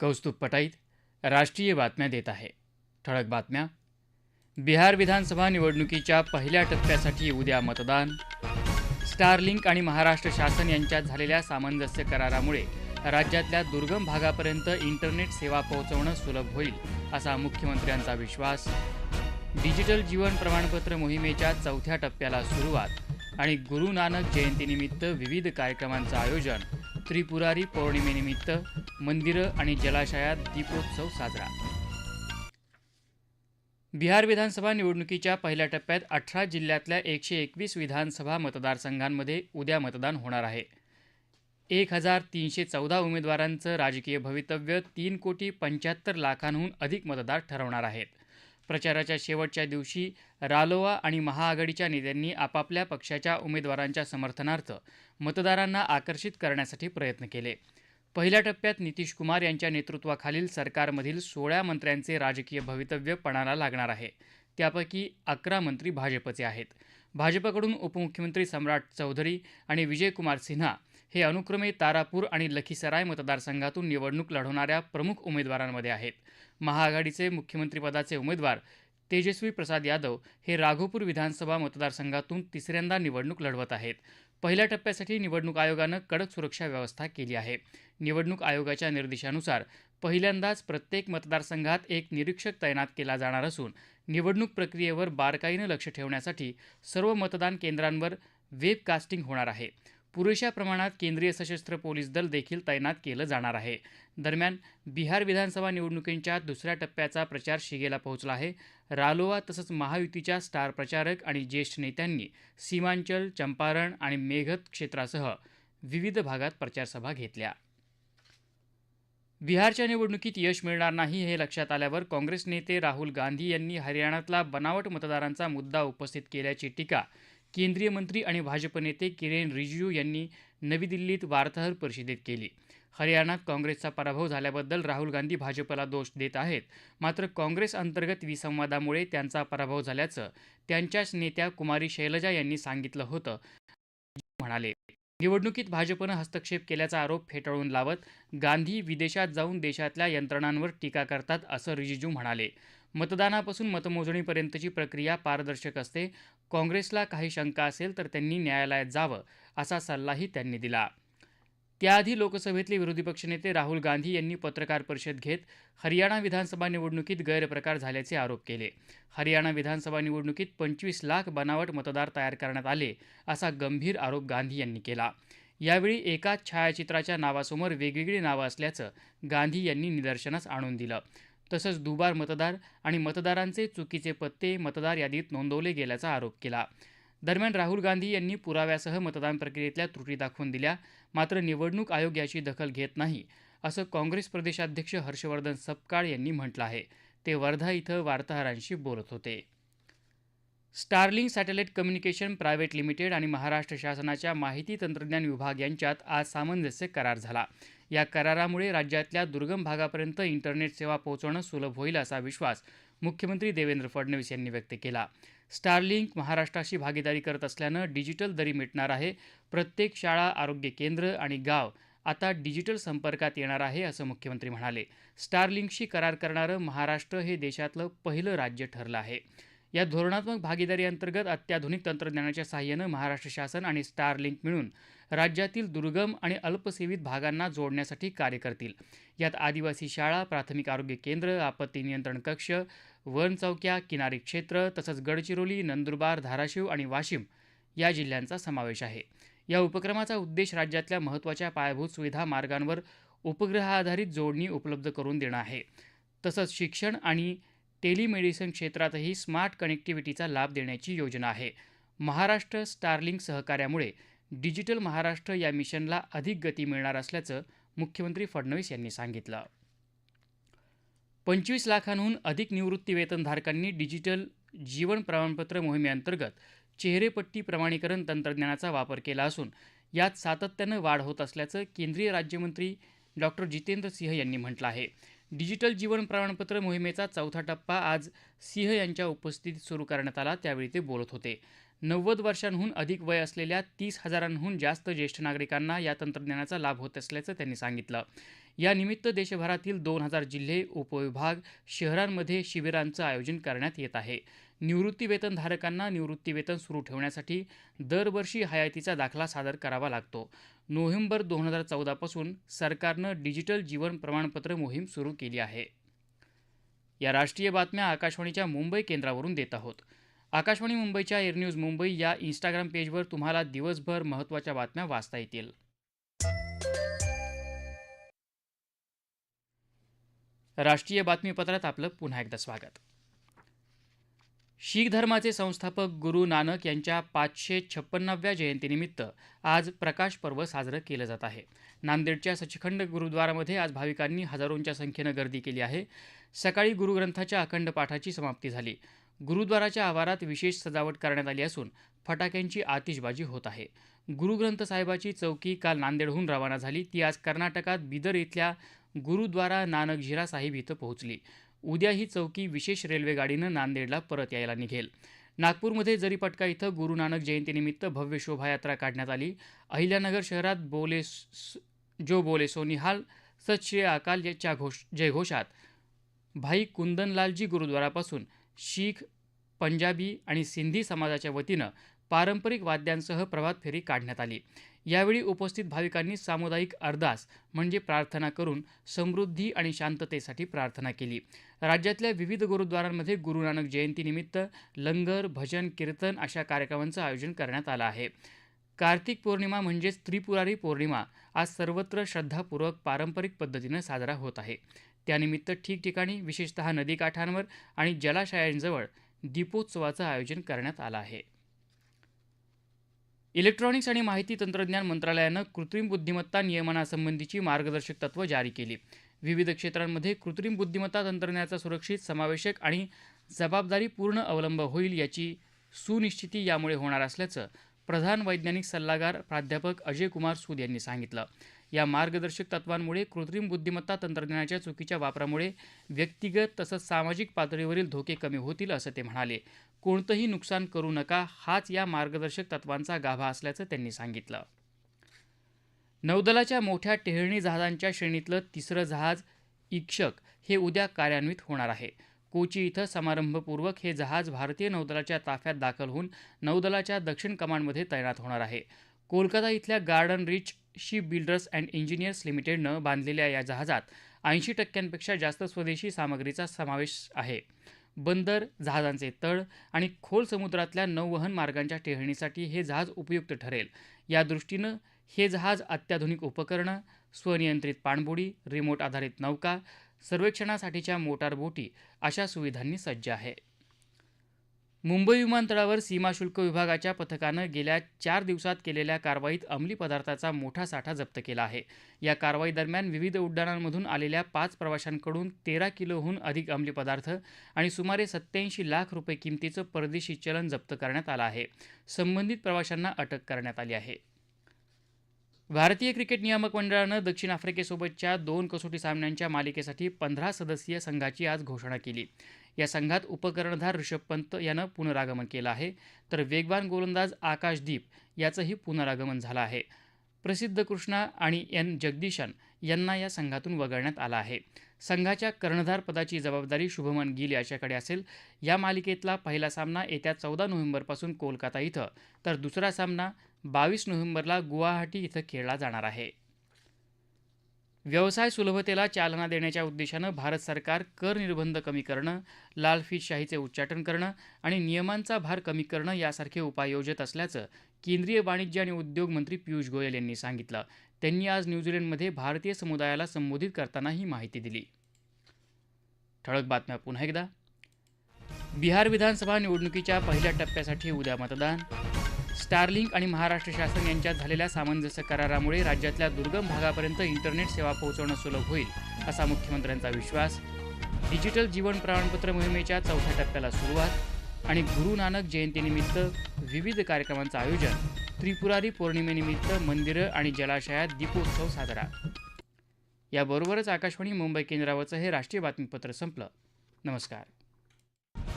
कौस्तुभ पटाईत राष्ट्रीय बातम्या देत आहे. ठळक बातम्या. बिहार विधानसभा निवडणुकीच्या पहिल्या टप्प्यासाठी उद्या मतदान. स्टारलिंक आणि महाराष्ट्र शासन यांच्यात झालेल्या सामंजस्य करारामुळे राज्यातल्या दुर्गम भागापर्यंत इंटरनेट सेवा पोहोचवणं सुलभ होईल असा मुख्यमंत्र्यांचा विश्वास. डिजिटल जीवन प्रमाणपत्र मोहिमेच्या चौथ्या टप्प्याला सुरुवात आणि गुरु नानक जयंतीनिमित्त विविध कार्यक्रमांचं आयोजन. त्रिपुरारी पौर्णिमेनिमित्त मंदिरं आणि जलाशयात दीपोत्सव साजरा. बिहार विधानसभा निवडणुकीच्या पहिल्या टप्प्यात अठरा जिल्ह्यातल्या एकशे एकवीस विधानसभा मतदारसंघांमध्ये उद्या मतदान होणार आहे. एक हजार तीनशे चौदा उमेदवारांचं राजकीय भवितव्य तीन कोटी पंच्याहत्तर लाखांहून अधिक मतदार ठरवणार आहेत. प्रचाराच्या शेवटच्या दिवशी रालोआ आणि महाआघाडीच्या नेत्यांनी आपापल्या पक्षाच्या उमेदवारांच्या समर्थनार्थ मतदारांना आकर्षित करण्यासाठी प्रयत्न केले. पहिल्या टप्प्यात नितीश कुमार यांच्या नेतृत्वाखालील सरकारमधील सोळा मंत्र्यांचे राजकीय भवितव्य पणाला लागणार आहे. त्यापैकी अकरा मंत्री भाजपचे आहेत. भाजपकडून उपमुख्यमंत्री सम्राट चौधरी आणि विजयकुमार सिन्हा हे अनुक्रमे तारापूर आणि लखीसराय मतदारसंघातून निवडणूक लढवणाऱ्या प्रमुख उमेदवारांमध्ये आहेत. महाआघाडीचे मुख्यमंत्रीपदाचे उमेदवार तेजस्वी प्रसाद यादव हे राघोपूर विधानसभा मतदारसंघातून तिसऱ्यांदा निवडणूक लढवत आहेत. पहिल्या टप्प्यासाठी निवडणूक आयोगानं कडक सुरक्षा व्यवस्था केली आहे. निवडणूक आयोगाच्या निर्देशानुसार पहिल्यांदाच प्रत्येक मतदारसंघात एक निरीक्षक तैनात केला जाणार असून निवडणूक प्रक्रियेवर बारकाईनं लक्ष ठेवण्यासाठी सर्व मतदान केंद्रांवर वेबकास्टिंग होणार आहे. पुरेशा प्रमाणात केंद्रीय सशस्त्र पोलीस दल देखील तैनात केलं जाणार आहे. दरम्यान बिहार विधानसभा निवडणुकींच्या दुसऱ्या टप्प्याचा प्रचार शिगेला पोहोचला आहे. रालोआ तसंच महायुतीच्या स्टार प्रचारक आणि ज्येष्ठ नेत्यांनी सीमांचल चंपारण आणि मेघत क्षेत्रासह विविध भागात प्रचारसभा घेतल्या. बिहारच्या निवडणुकीत यश मिळणार नाही हे लक्षात आल्यावर काँग्रेस नेते राहुल गांधी यांनी हरियाणातला बनावट मतदारांचा मुद्दा उपस्थित केल्याची टीका केंद्रीय मंत्री आणि भाजप नेते किरेन रिजिजू यांनी नवी दिल्लीत वार्ताहर परिषदेत केली. हरियाणात काँग्रेसचा पराभव झाल्याबद्दल राहुल गांधी भाजपला दोष देत आहेत. मात्र काँग्रेस अंतर्गत विसंवादामुळे त्यांचा पराभव झाल्याचं त्यांच्याच नेत्या कुमारी शैलजा यांनी सांगितलं होतं. म्हणाले निवडणुकीत भाजपनं हस्तक्षेप केल्याचा आरोप फेटाळून लावत गांधी विदेशात जाऊन देशातल्या यंत्रणांवर टीका करतात असं रिजिजू म्हणाले. मतदानापासून मतमोजणीपर्यंतची प्रक्रिया पारदर्शक असते. काँग्रेसला काही शंका असेल तर त्यांनी न्यायालयात जावं असा सल्लाही त्यांनी दिला. त्याआधी लोकसभेतले विरोधी पक्षनेते राहुल गांधी यांनी पत्रकार परिषद घेत हरियाणा विधानसभा निवडणुकीत गैरप्रकार झाल्याचे आरोप केले. हरियाणा विधानसभा निवडणुकीत पंचवीस लाख बनावट मतदार तयार करण्यात आले असा गंभीर आरोप गांधी यांनी केला. यावेळी एकाच छायाचित्राच्या नावासमोर वेगवेगळी नावं असल्याचं गांधी यांनी निदर्शनास आणून दिलं. तसंच दुबार मतदार आणि मतदारांचे चुकीचे पत्ते मतदार यादीत नोंदवले गेल्याचा आरोप केला. दरम्यान राहुल गांधी यांनी पुराव्यासह मतदान प्रक्रियेतल्या त्रुटी दाखवून दिल्या. मात्र निवडणूक आयोग याची दखल घेत नाही असं काँग्रेस प्रदेशाध्यक्ष हर्षवर्धन सपकाळ यांनी म्हटलं आहे. ते वर्धा इथं वार्ताहरांशी बोलत होते. Starlink satellite communication private limited आणि महाराष्ट्र शासनाच्या माहिती तंत्रज्ञान विभाग यांच्यात आज सामंजस्य करार झाला. या करारामुळे राज्यातल्या दुर्गम भागापर्यंत इंटरनेट सेवा पोहोचवणं सुलभ होईल असा विश्वास मुख्यमंत्री देवेंद्र फडणवीस यांनी व्यक्त केला. स्टारलिंक महाराष्ट्राशी भागीदारी करत असल्यानं डिजिटल दरी मिटणार आहे. प्रत्येक शाळा आरोग्य केंद्र आणि गाव आता डिजिटल संपर्कात येणार आहे असं मुख्यमंत्री म्हणाले. स्टारलिंकशी करार करणारं महाराष्ट्र हे देशातलं पहिलं राज्य ठरलं आहे. या धोरणात्मक भागीदारी अंतर्गत अत्याधुनिक तंत्रज्ञानाच्या सहाय्यानं महाराष्ट्र शासन आणि स्टारलिंक मिळून राज्यातील दुर्गम आणि अल्पसेवित भागांना जोडण्यासाठी कार्य करतील. यात आदिवासी शाळा प्राथमिक आरोग्य केंद्र आपत्ती नियंत्रण कक्ष वन चौक्या किनारी क्षेत्र तसंच गडचिरोली नंदुरबार धाराशिव आणि वाशिम या जिल्ह्यांचा समावेश आहे. या उपक्रमाचा उद्देश राज्यातल्या महत्त्वाच्या पायाभूत सुविधा मार्गांवर उपग्रहाधारित जोडणी उपलब्ध करून देणं आहे. तसंच शिक्षण आणि टेलिमेडिसिन क्षेत्रातही स्मार्ट कनेक्टिव्हिटीचा लाभ देण्याची योजना आहे. महाराष्ट्र स्टारलिंक सहकार्यामुळे डिजिटल महाराष्ट्र या मिशनला अधिक गती मिळणार असल्याचं मुख्यमंत्री फडणवीस यांनी सांगितलं. पंचवीस लाखांहून अधिक निवृत्ती वेतनधारकांनी डिजिटल जीवन प्रमाणपत्र मोहिमेअंतर्गत चेहरेपट्टी प्रमाणीकरण तंत्रज्ञानाचा वापर केला असून यात सातत्यानं वाढ होत असल्याचं केंद्रीय राज्यमंत्री डॉक्टर जितेंद्र सिंह यांनी म्हटलं आहे. डिजिटल जीवन प्रमाणपत्र मोहिमेचा चौथा टप्पा आज सिंह यांच्या उपस्थितीत सुरू करण्यात आला. त्यावेळी ते बोलत होते. नव्वद वर्षांहून अधिक वय असलेल्या तीस हजारांहून जास्त ज्येष्ठ नागरिकांना या तंत्रज्ञानाचा लाभ होत असल्याचं त्यांनी सांगितलं. यानिमित्त देशभरातील दोन हजार जिल्हे उपविभाग शहरांमध्ये शिबिरांचं आयोजन करण्यात येत आहे. निवृत्तीवेतनधारकांना निवृत्तीवेतन सुरू ठेवण्यासाठी दरवर्षी हयातीचा दाखला सादर करावा लागतो. नोव्हेंबर दोन हजार चौदापासून सरकारनं डिजिटल जीवन प्रमाणपत्र मोहीम सुरू केली आहे. या राष्ट्रीय बातम्या आकाशवाणीच्या मुंबई केंद्रावरून देत आहोत. आकाशवाणी मुंबईच्या एअर न्यूज मुंबई या इंस्टाग्राम पेजवर तुम्हाला दिवसभर महत्त्वाच्या बातम्या वाचता येतील. राष्ट्रीय बातमीपत्रात आपलं पुन्हा एकदा स्वागत. शीख धर्माचे संस्थापक गुरु नानक यांच्या पाचशे छप्पन्नाव्या जयंतीनिमित्त आज प्रकाश पर्व साजरं केलं जात आहे. नांदेडच्या सचखंड गुरुद्वारामध्ये आज भाविकांनी हजारोंच्या संख्येनं गर्दी केली आहे. सकाळी गुरुग्रंथाच्या अखंड पाठाची समाप्ती झाली. गुरुद्वाराच्या आवारात विशेष सजावट करण्यात आली असून फटाक्यांची आतिषबाजी होत आहे. गुरुग्रंथ साहेबाची चौकी काल नांदेडहून रवाना झाली. ती आज कर्नाटकात बिदर इथल्या गुरुद्वारा नानक झिरा साहिब इथं पोहोचली. उद्या ही चौकी विशेष रेल्वेगाडीनं नांदेडला परत यायला निघेल. नागपूरमध्ये जरीपटका इथं गुरु नानक जयंतीनिमित्त भव्य शोभायात्रा काढण्यात आली अहिल्यानगर शहरात बोले जो बोले सोनिहाल सच श्री अकाल याच्या घोष जयघोषात भाई कुंदनलालजी गुरुद्वारापासून शीख पंजाबी आणि सिंधी समाजाच्या वतीनं पारंपरिक वाद्यांसह प्रभात फेरी काढण्यात आली. यावेळी उपस्थित भाविकांनी सामुदायिक अरदास म्हणजे प्रार्थना करून समृद्धी आणि शांततेसाठी प्रार्थना केली. राज्यातल्या विविध गुरुद्वारांमध्ये गुरु नानक जयंतीनिमित्त लंगर भजन कीर्तन अशा कार्यक्रमांचं आयोजन करण्यात आलं आहे. कार्तिक पौर्णिमा म्हणजेच त्रिपुरारी पौर्णिमा आज सर्वत्र श्रद्धापूर्वक पारंपरिक पद्धतीनं साजरा होत आहे. त्यानिमित्त ठिकठिकाणी विशेषतः नदीकाठांवर आणि जलाशयांजवळ दीपोत्सवाचं आयोजन करण्यात आलं आहे. इलेक्ट्रॉनिक्स आणि माहिती तंत्रज्ञान मंत्रालयानं कृत्रिम बुद्धिमत्ता नियमनासंबंधीची मार्गदर्शक तत्त्व जारी केली. विविध क्षेत्रांमध्ये कृत्रिम बुद्धिमत्ता तंत्रज्ञानाचा सुरक्षित समावेशक आणि जबाबदारीपूर्ण अवलंब होईल याची सुनिश्चिती यामुळे होणार असल्याचं प्रधान वैज्ञानिक सल्लागार प्राध्यापक अजय कुमार सूद यांनी सांगितलं. या मार्गदर्शक तत्वांमुळे कृत्रिम बुद्धिमत्ता तंत्रज्ञानाच्या चुकीच्या वापरामुळे व्यक्तिगत तसंच सामाजिक पातळीवरील धोके कमी होतील असं ते म्हणाले. कोणतंही नुकसान करू नका हाच या मार्गदर्शक तत्वांचा गाभा असल्याचं त्यांनी सांगितलं. नौदलाच्या मोठ्या टेहळणी जहाजांच्या श्रेणीतलं तिसरं जहाज इक्षक हे उद्या कार्यान्वित होणार आहे. कोची इथं समारंभपूर्वक हे जहाज भारतीय नौदलाच्या ताफ्यात दाखल होऊन नौदलाच्या दक्षिण कमांडमध्ये तैनात होणार आहे. कोलकाता इथल्या Garden Reach Ship Builders and Engineers लिमिटेडनं बांधलेल्या या जहाजात ऐंशी टक्क्यांपेक्षा जास्त स्वदेशी सामग्रीचा समावेश आहे. बंदर जहाजांचे तळ आणि खोल समुद्रातल्या नौवहन मार्गांच्या टेहळणीसाठी हे जहाज उपयुक्त ठरेल. या दृष्टीनं हे जहाज अत्याधुनिक उपकरणं स्वनियंत्रित पाणबुडी रिमोट आधारित नौका सर्वेक्षणासाठीच्या मोटार बोटी अशा सुविधांनी सज्ज आहे. मुंबई विमानतळावर सीमाशुल्क विभागाच्या पथकानं गेल्या चार दिवसात केलेल्या कारवाईत अंमली पदार्थाचा मोठा साठा जप्त केला आहे. या कारवाई दरम्यान विविध उड्डाणांमधून आलेल्या पाच प्रवाशांकडून तेरा किलोहून अधिक अंमली पदार्थ आणि सुमारे सत्याऐंशी लाख रुपये किमतीचं परदेशी चलन जप्त करण्यात आलं आहे. संबंधित प्रवाशांना अटक करण्यात आली आहे. भारतीय क्रिकेट नियामक मंडळानं दक्षिण आफ्रिकेसोबतच्या दोन कसोटी सामन्यांच्या मालिकेसाठी पंधरा सदस्यीय संघाची आज घोषणा केली. या संघात उपकर्णधार ऋषभ पंत यानं पुनरागमन केलं आहे. तर वेगवान गोलंदाज आकाशदीप याचंही पुनरागमन झालं आहे. प्रसिद्ध कृष्णा आणि एन जगदीशन यांना या संघातून वगळण्यात आलं आहे. संघाच्या कर्णधार पदाची जबाबदारी शुभमन गिल याच्याकडे असेल. या मालिकेतला पहिला सामना येत्या चौदा नोव्हेंबरपासून कोलकाता इथं. तर दुसरा सामना बावीस नोव्हेंबरला गुवाहाटी इथं खेळला जाणार आहे. व्यवसाय सुलभतेला चालना देण्याच्या उद्देशानं भारत सरकार कर निर्बंध कमी करणं लाल उच्चाटन करणं आणि नियमांचा भार कमी करणं यासारखे उपाय योजत असल्याचं केंद्रीय वाणिज्य आणि उद्योग मंत्री पियुष गोयल यांनी सांगितलं. त्यांनी आज न्यूझीलंडमध्ये भारतीय समुदायाला संबोधित करताना ही माहिती दिली. ठळक बातम्या पुन्हा एकदा. बिहार विधानसभा निवडणुकीच्या पहिल्या टप्प्यासाठी उद्या मतदान स्टारलिंक आणि महाराष्ट्र शासन यांच्यात झालेल्या सामंजस्य करारामुळे राज्यातल्या दुर्गम भागापर्यंत इंटरनेट सेवा पोहोचवणं सुलभ होईल असा मुख्यमंत्र्यांचा विश्वास. डिजिटल जीवन प्रमाणपत्र मोहिमेच्या चौथ्या टप्प्याला सुरुवात आणि गुरु नानक जयंतीनिमित्त विविध कार्यक्रमांचं आयोजन त्रिपुरारी पौर्णिमेनिमित्त मंदिरं आणि जलाशयात दीपोत्सव साजरा. याबरोबरच आकाशवाणी मुंबई केंद्रावरचं हे राष्ट्रीय बातमीपत्र संपलं. नमस्कार.